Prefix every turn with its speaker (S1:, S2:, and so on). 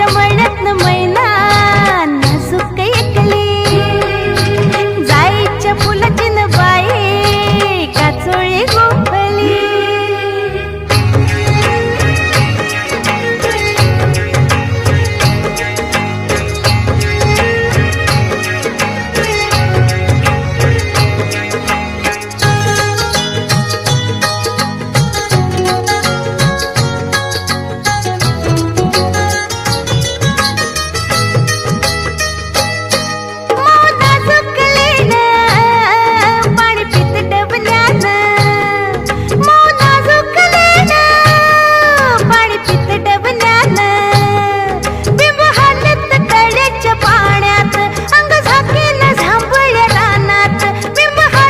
S1: तुमच्या म्हणण्यात